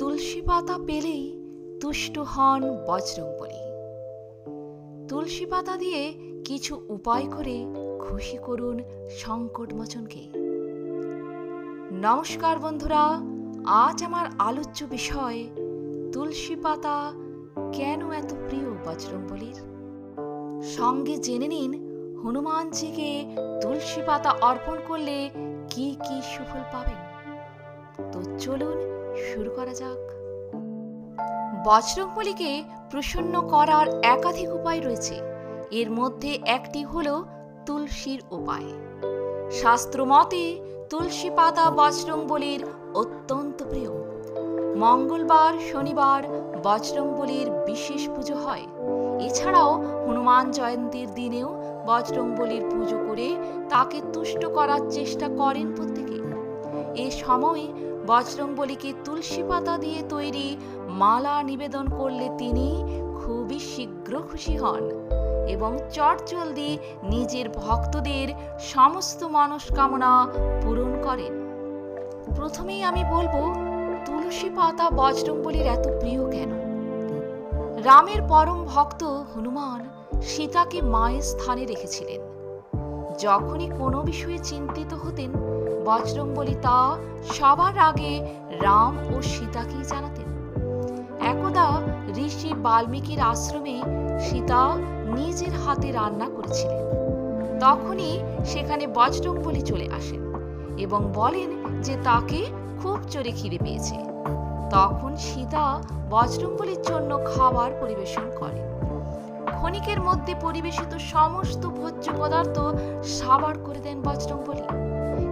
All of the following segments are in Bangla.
তুলসী পাতা পেলেই তুষ্ট হন বজরংবলী। তুলসী পাতা দিয়ে কিছু উপায় করে খুশি করুন সংকটমোচনকে নমস্কার বন্ধুরা, আজ আমার আলোচ্য বিষয়, তুলসী পাতা কেন এত প্রিয় বজরংবলীর? সঙ্গে জেনে নিন হনুমানজিকে তুলসী পাতা অর্পণ করলে কি কি সুফল পাবেন। তো চলুন শুরু করা যাক। বজরংবলীকে প্রসন্ন করার একাধিক উপায় রয়েছে। এর মধ্যে একটি হল তুলসীর উপায়। শাস্ত্রমতে তুলসী পাতা বজরংবলীর অত্যন্ত প্রিয়। মঙ্গলবার, শনিবার বজরংবলীর বিশেষ পুজো হয়। এছাড়াও হনুমান জয়ন্তীর দিনেও বজরংবলীর পুজো করে তাকে তুষ্ট করার চেষ্টা করেন প্রত্যেকে। এ সময় বজরংবলীকে তুলসী পাতা দিয়ে তৈরি মালা নিবেদন করলে তিনি খুবই শীঘ্র খুশি হন এবং চটজলদি নিজের ভক্তদের সমস্ত মনস্কামনা পূরণ করেন। প্রথমেই আমি বলব, তুলসী পাতা বজরংবলীর এত প্রিয় কেন? রামের পরম ভক্ত হনুমান সীতাকে মায়ের স্থানে রেখেছিলেন। যখনই কোনো বিষয়ে চিন্তিত হতেন বজরংবলী তা সবার আগে রাম ও সীতাকেই জানাতেন। একদা ঋষি বাল্মীকির আশ্রমে সীতা নিজের হাতে রান্না করেছিলেন। তখনই সেখানে বজরংবলী চলে আসেন এবং বলেন যে তাকে খুব চড়ে খিদে পেয়েছে। তখন সীতা বজরংবলীর জন্য খাবার পরিবেশন করেন। ক্ষণিকের মধ্যে পরিবেশিত সমস্ত ভোজ্য পদার্থ সাবার করে দেন বজরংবলী।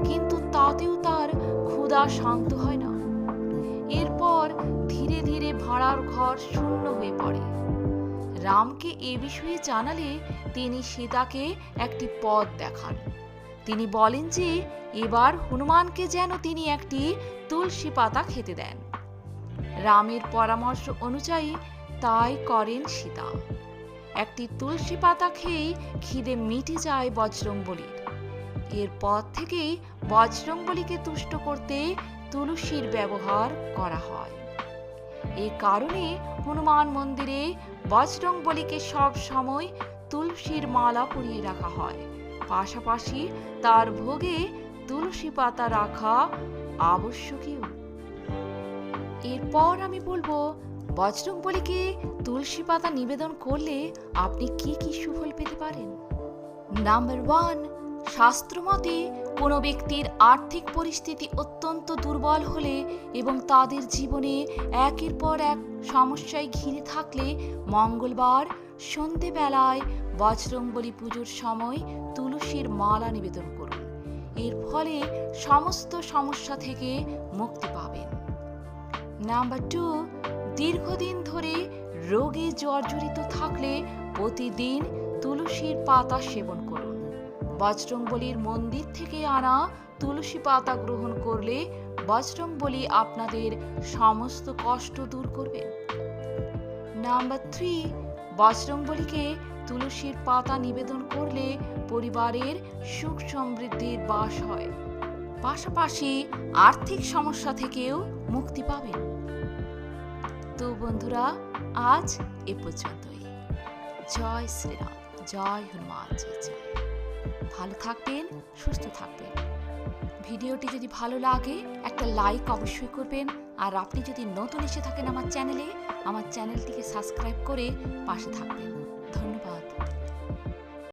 কিন্তু তাতেও তার ক্ষুধা শান্ত হয় না। এরপর ধীরে ধীরে ভাড়ার ঘর শূন্য হয়ে পড়ে। রামকে এ বিষয়ে জানালে তিনি সীতাকে একটি পথ দেখান। তিনি বলেন যে, এবার হনুমানকে যেন তিনি একটি তুলসী পাতা খেতে দেন। রামের পরামর্শ অনুযায়ী তাই করেন সীতা। একটি তুলসী পাতা খেয়েই খিদে মিটে যায় বজরংবলীর। এরপর থেকেই বজরংবলীকে তুষ্ট করতে তুলসীর ব্যবহার করা হয়। এ কারণে হনুমান মন্দিরে বজরংবলীকে সব সময় তুলসীর মালা পরিয়ে রাখা হয়। পাশাপাশি তার ভোগে তুলসী পাতা রাখা আবশ্যকীয় এরপর আমি বলব বজরংবলীকে তুলসী পাতা নিবেদন করলে আপনি কি কি সুফল পেতে পারেন? নাম্বার ওয়ান শাস্ত্রমতে কোনো ব্যক্তির আর্থিক পরিস্থিতি অত্যন্ত দুর্বল হলে এবং তাদের জীবনে একের পর এক সমস্যায় ঘিরে থাকলে মঙ্গলবার সন্ধেবেলায় বজরংবলী পুজোর সময় তুলসীর মালা নিবেদন করুন। এর ফলে সমস্ত সমস্যা থেকে মুক্তি পাবেন। নাম্বার টু দীর্ঘদিন ধরে রোগে জর্জরিত থাকলে প্রতিদিন তুলসীর পাতা সেবন করুন। বজরংবলীর মন্দির থেকে আনা তুলসী পাতা গ্রহণ করলে বজরংবলী আপনাদের সমস্ত কষ্ট দূর করবেন নাম্বার থ্রি বজরংবলীকে তুলসীর পাতা নিবেদন করলে পরিবারের সুখ সমৃদ্ধির বাস হয়। পাশাপাশি আর্থিক সমস্যা থেকেও মুক্তি পাবেন। তো বন্ধুরা, আজ এ পর্যন্তই। জয় শ্রীরাম, জয় হনুমান জয় ভালো থাকবেন, সুস্থ থাকবেন। ভিডিওটি যদি ভালো লাগে, একটা লাইক অবশ্যই করবেন। আর আপনি যদি নতুন এসে থাকেন আমার চ্যানেলে, আমার চ্যানেলটিকে সাবস্ক্রাইব করে পাশে থাকবেন।